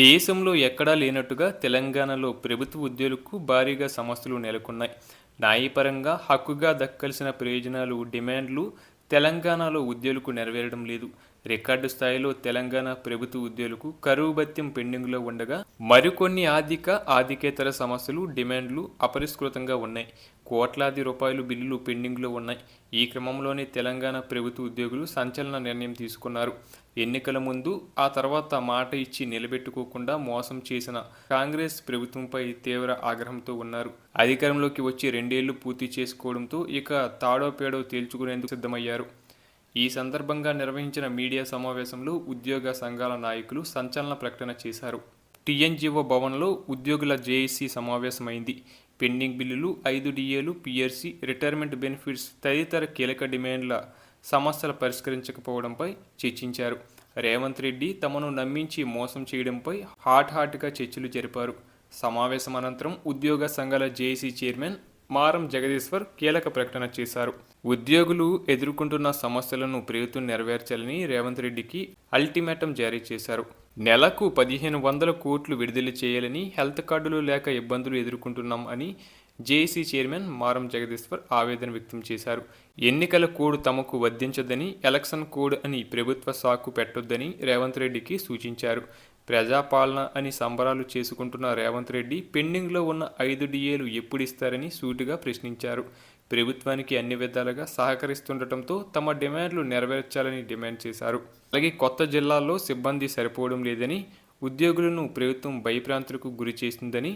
దేశంలో ఎక్కడా లేనట్టుగా తెలంగాణలో ప్రభుత్వ ఉద్యోగులకు భారీగా సమస్యలు నెలకొన్నాయి. న్యాయపరంగా హక్కుగా దక్కాల్సిన ప్రయోజనాలు డిమాండ్లు తెలంగాణలో ఉద్యోగులకు నెరవేరడం లేదు. రికార్డు స్థాయిలో తెలంగాణ ప్రభుత్వ ఉద్యోగులకు కరువు భత్యం పెండింగ్లో ఉండగా మరికొన్ని ఆర్థిక ఆర్థికేతర సమస్యలు డిమాండ్లు అపరిష్కృతంగా ఉన్నాయి. కోట్లాది రూపాయలు బిల్లులు పెండింగ్లో ఉన్నాయి. ఈ క్రమంలోనే తెలంగాణ ప్రభుత్వ ఉద్యోగులు సంచలన నిర్ణయం తీసుకున్నారు. ఎన్నికల ముందు ఆ తర్వాత మాట ఇచ్చి నిలబెట్టుకోకుండా మోసం చేసిన కాంగ్రెస్ ప్రభుత్వంపై తీవ్ర ఆగ్రహంతో ఉన్నారు. అధికారంలోకి వచ్చి రెండేళ్ళు పూర్తి చేసుకోవడంతో ఇక తాడో పేడో తేల్చుకునేందుకు సిద్ధమయ్యారు. ఈ సందర్భంగా నిర్వహించిన మీడియా సమావేశంలో ఉద్యోగ సంఘాల నాయకులు సంచలన ప్రకటన చేశారు. టీఎన్జీఓ భవన్లో ఉద్యోగుల జేఏసీ సమావేశమైంది. పెండింగ్ బిల్లులు ఐదు డిఏలు పిఆర్సీ రిటైర్మెంట్ బెనిఫిట్స్ తదితర కీలక డిమాండ్ల సమస్యలు పరిష్కరించకపోవడంపై చర్చించారు. రేవంత్ రెడ్డి తమను నమ్మించి మోసం చేయడంపై హాట్ హాట్గా చర్చలు జరిపారు. సమావేశం అనంతరం ఉద్యోగ సంఘాల జేఏసీ చైర్మన్ మారం జగదీశ్వర్ కీలక ప్రకటన చేశారు. ఉద్యోగులు ఎదుర్కొంటున్న సమస్యలను ప్రభుత్వం నెరవేర్చాలని రేవంత్ రెడ్డికి అల్టిమేటం జారీ చేశారు. నెలకు పదిహేను వందల కోట్లు విడుదల చేయాలని హెల్త్ కార్డులు లేక ఇబ్బందులు ఎదుర్కొంటున్నాం అని జేఏసీ చైర్మన్ మారం జగదీశ్వర్ ఆవేదన వ్యక్తం చేశారు. ఎన్నికల కోడ్ తమకు వద్దించదని ఎలక్షన్ కోడ్ అని ప్రభుత్వ సాకు పెట్టొద్దని రేవంత్ రెడ్డికి సూచించారు. ప్రజాపాలన అని సంబరాలు చేసుకుంటున్న రేవంత్ రెడ్డి పెండింగ్లో ఉన్న ఐదు డిఏలు ఎప్పుడు ఇస్తారని సూటిగా ప్రశ్నించారు. ప్రభుత్వానికి అన్ని విధాలుగా సహకరిస్తుండటంతో తమ డిమాండ్లు నెరవేర్చాలని డిమాండ్ చేశారు. అలాగే కొత్త జిల్లాల్లో సిబ్బంది సరిపోవడం లేదని ఉద్యోగులను ప్రభుత్వం భయప్రాంతులకు గురి చేసిందని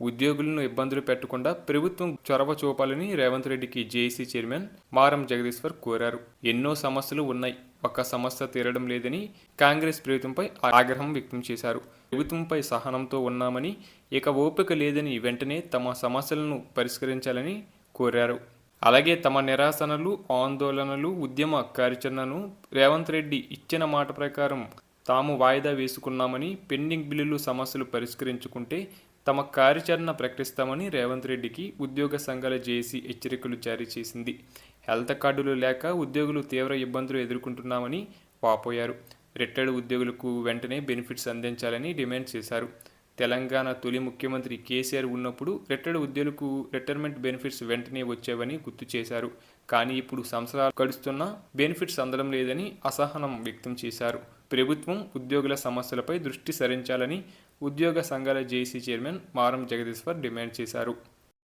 ఉద్యోగులను ఇబ్బందులు పెట్టకుండా ప్రభుత్వం చొరవ చూపాలని రేవంత్ రెడ్డికి జేఏసీ చైర్మన్ మారం జగదీశ్వర్ కోరారు. ఎన్నో సమస్యలు ఉన్నాయి. ఒక్క సమస్య తీరడం లేదని కాంగ్రెస్ ప్రభుత్వంపై ఆగ్రహం వ్యక్తం చేశారు. ప్రభుత్వంపై సహనంతో ఉన్నామని ఇక ఓపిక లేదని వెంటనే తమ సమస్యలను పరిష్కరించాలని కోరారు. అలాగే తమ నిరాశనలు ఆందోళనలు ఉద్యమ కార్యాచరణను రేవంత్ రెడ్డి ఇచ్చిన మాట ప్రకారం తాము వాయిదా వేసుకున్నామని పెండింగ్ బిల్లులు సమస్యలు పరిష్కరించుకుంటే తమ కార్యాచరణ ప్రకటిస్తామని రేవంత్ రెడ్డికి ఉద్యోగ సంఘాల జేఏసీ హెచ్చరికలు జారీ చేసింది. హెల్త్ కార్డులు లేక ఉద్యోగులు తీవ్ర ఇబ్బందులు ఎదుర్కొంటున్నామని వాపోయారు. రిటైర్డ్ ఉద్యోగులకు వెంటనే బెనిఫిట్స్ అందించాలని డిమాండ్ చేశారు. తెలంగాణ తొలి ముఖ్యమంత్రి కేసీఆర్ ఉన్నప్పుడు రిటైర్డ్ ఉద్యోగులకు రిటైర్మెంట్ బెనిఫిట్స్ వెంటనే వచ్చేవని గుర్తు చేశారు. కానీ ఇప్పుడు సంవత్సరాలు గడుస్తున్నా బెనిఫిట్స్ అందడం లేదని అసహనం వ్యక్తం చేశారు. ప్రభుత్వం ఉద్యోగుల సమస్యలపై దృష్టి సారించాలని ఉద్యోగ సంఘాల జేసీ చైర్మన్ మారం జగదీశ్వర్ డిమాండ్ చేశారు.